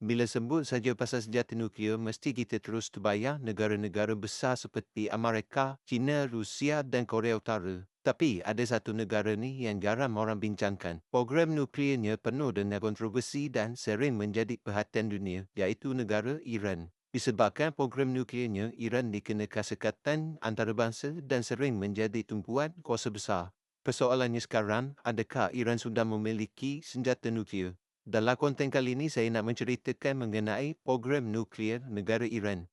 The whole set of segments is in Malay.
Bila sebut saja pasal senjata nuklear, mesti kita terus terbayang negara-negara besar seperti Amerika, China, Rusia dan Korea Utara. Tapi ada satu negara ni yang jarang orang bincangkan. Program nuklearnya penuh dengan kontroversi dan sering menjadi perhatian dunia, iaitu negara Iran. Disebabkan program nuklearnya, Iran dikenakan sekatan antarabangsa dan sering menjadi tumpuan kuasa besar. Persoalannya sekarang, adakah Iran sudah memiliki senjata nuklear? Dalam konten kali ini, saya nak menceritakan mengenai program nuklear negara Iran.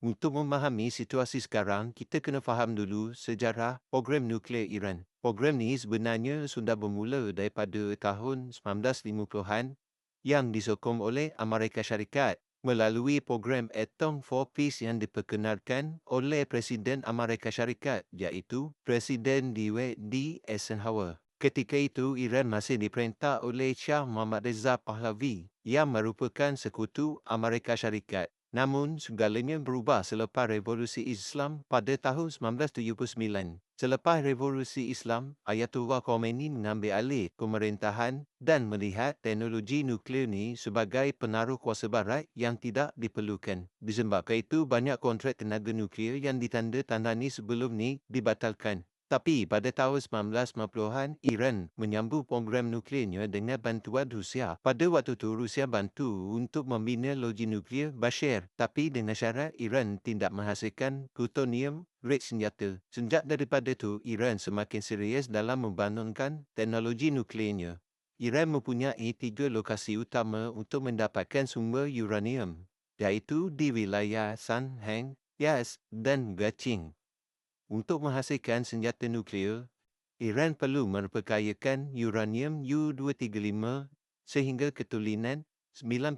Untuk memahami situasi sekarang, kita kena faham dulu sejarah program nuklear Iran. Program ni sebenarnya sudah bermula daripada tahun 1950-an yang disokong oleh Amerika Syarikat melalui program Atom for Peace yang diperkenalkan oleh Presiden Amerika Syarikat iaitu Presiden Dwight D. Eisenhower. Ketika itu, Iran masih diperintah oleh Shah Muhammad Reza Pahlavi yang merupakan sekutu Amerika Syarikat. Namun, segalanya berubah selepas Revolusi Islam pada tahun 1979. Selepas Revolusi Islam, Ayatollah Khomeini mengambil alih pemerintahan dan melihat teknologi nuklear ini sebagai penaruh kuasa barat yang tidak diperlukan. Disebabkan itu, banyak kontrak tenaga nuklear yang ditanda-tandani sebelum ini dibatalkan. Tapi pada tahun 1950-an, Iran menyambung program nuklearnya dengan bantuan Rusia. Pada waktu itu, Rusia bantu untuk membina loji nuklear Bashir. Tapi dengan syarat Iran tidak menghasilkan plutonium red senjata. Sejak daripada itu, Iran semakin serius dalam membangunkan teknologi nuklearnya. Iran mempunyai tiga lokasi utama untuk mendapatkan sumber uranium, iaitu di wilayah Sanheng, Yas dan Gaching. Untuk menghasilkan senjata nuklear, Iran perlu memperkayakan uranium U-235 sehingga ketulinan 90%.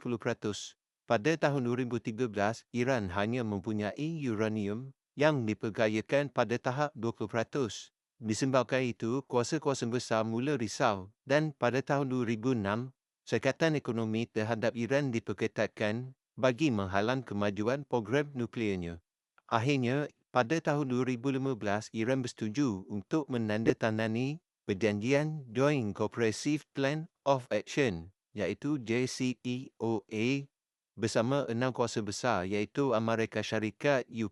Pada tahun 2013, Iran hanya mempunyai uranium yang diperkayakan pada tahap 20%. Disebabkan itu, kuasa-kuasa besar mula risau dan pada tahun 2006, sekatan ekonomi terhadap Iran diperketatkan bagi menghalang kemajuan program nuklearnya. Akhirnya, pada tahun 2015, Iran bersetuju untuk menandatangani Perjanjian Joint Comprehensive Plan of Action iaitu JCPOA bersama enam kuasa besar iaitu Amerika Syarikat, UK,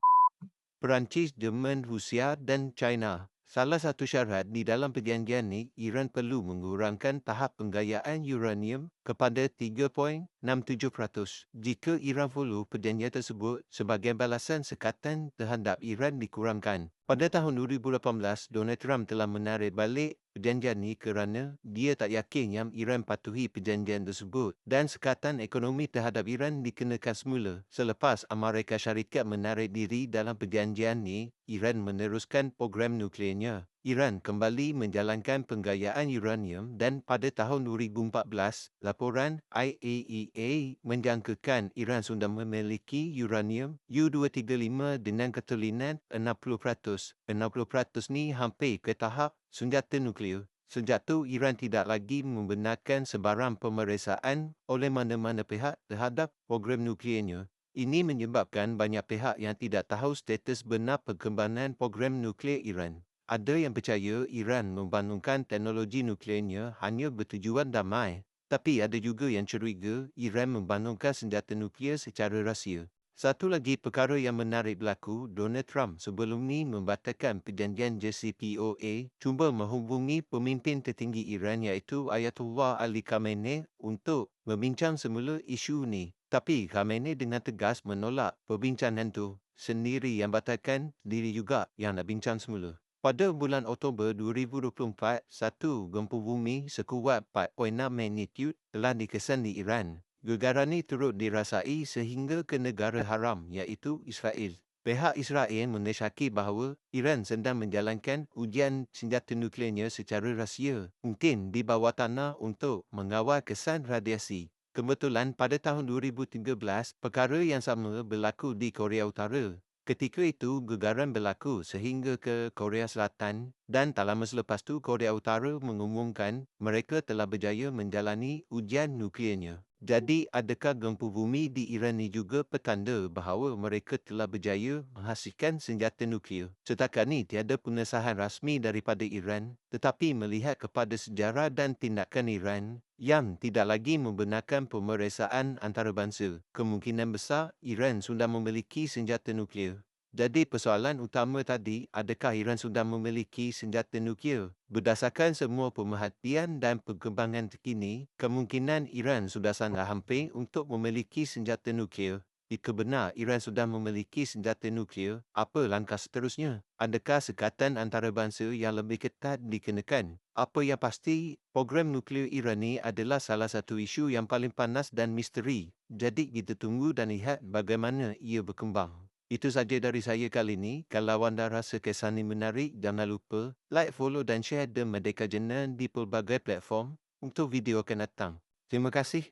Perancis, Jerman, Rusia dan China. Salah satu syarat di dalam perjanjian ini, Iran perlu mengurangkan tahap penggayaan uranium kepada 3.67%. Jika Iran follow perjanjian tersebut, sebagai balasan sekatan terhadap Iran dikurangkan. Pada tahun 2018, Donald Trump telah menarik balik perjanjian ini kerana dia tak yakin yang Iran patuhi perjanjian tersebut dan sekatan ekonomi terhadap Iran dikenakan semula. Selepas Amerika Syarikat menarik diri dalam perjanjian ini, Iran meneruskan program nuklearnya. Iran kembali menjalankan penggayaan uranium dan pada tahun 2014, laporan IAEA menjangkakan Iran sudah memiliki uranium U-235 dengan ketulinan 60%. 60% ni hampir ke tahap senjata nuklear. Sejak itu, Iran tidak lagi membenarkan sebarang pemeriksaan oleh mana-mana pihak terhadap program nuklearnya. Ini menyebabkan banyak pihak yang tidak tahu status benar perkembangan program nuklear Iran. Ada yang percaya Iran membangunkan teknologi nuklearnya hanya bertujuan damai. Tapi ada juga yang curiga Iran membangunkan senjata nuklear secara rahsia. Satu lagi perkara yang menarik berlaku, Donald Trump sebelum ini membatalkan perjanjian JCPOA cuba menghubungi pemimpin tertinggi Iran iaitu Ayatollah Ali Khamenei untuk membincang semula isu ini. Tapi Khamenei dengan tegas menolak perbincangan itu sendiri yang batalkan diri juga yang nak bincang semula. Pada bulan Oktober 2024, satu gempa bumi sekuat 4.6 magnitude telah dikesan di Iran. Gegaran ini turut dirasai sehingga ke negara haram iaitu Israel. Pihak Israel menesyaki bahawa Iran sedang menjalankan ujian senjata nuklearnya secara rahsia, mungkin di bawah tanah untuk mengawal kesan radiasi. Kebetulan pada tahun 2013, perkara yang sama berlaku di Korea Utara. Ketika itu, gegaran berlaku sehingga ke Korea Selatan Dan tak lama selepas tu Korea Utara mengumumkan mereka telah berjaya menjalani ujian nukliernya. Jadi adakah gempa bumi di Iran ni juga petanda bahawa mereka telah berjaya menghasilkan senjata nuklear? Setakat ni tiada pengesahan rasmi daripada Iran tetapi melihat kepada sejarah dan tindakan Iran yang tidak lagi membenarkan pemeriksaan antarabangsa, kemungkinan besar Iran sudah memiliki senjata nuklear. Jadi persoalan utama tadi, adakah Iran sudah memiliki senjata nuklear? Berdasarkan semua pemerhatian dan perkembangan terkini, kemungkinan Iran sudah sangat hampir untuk memiliki senjata nuklear. Jika benar Iran sudah memiliki senjata nuklear, apa langkah seterusnya? Adakah sekatan antarabangsa yang lebih ketat dikenakan? Apa yang pasti, program nuklear Iran ini adalah salah satu isu yang paling panas dan misteri. Jadi kita tunggu dan lihat bagaimana ia berkembang. Itu saja dari saya kali ini. Kalau anda rasa kesan ini menarik, jangan lupa like, follow dan share The Merdeka Journal di pelbagai platform untuk video akan datang. Terima kasih.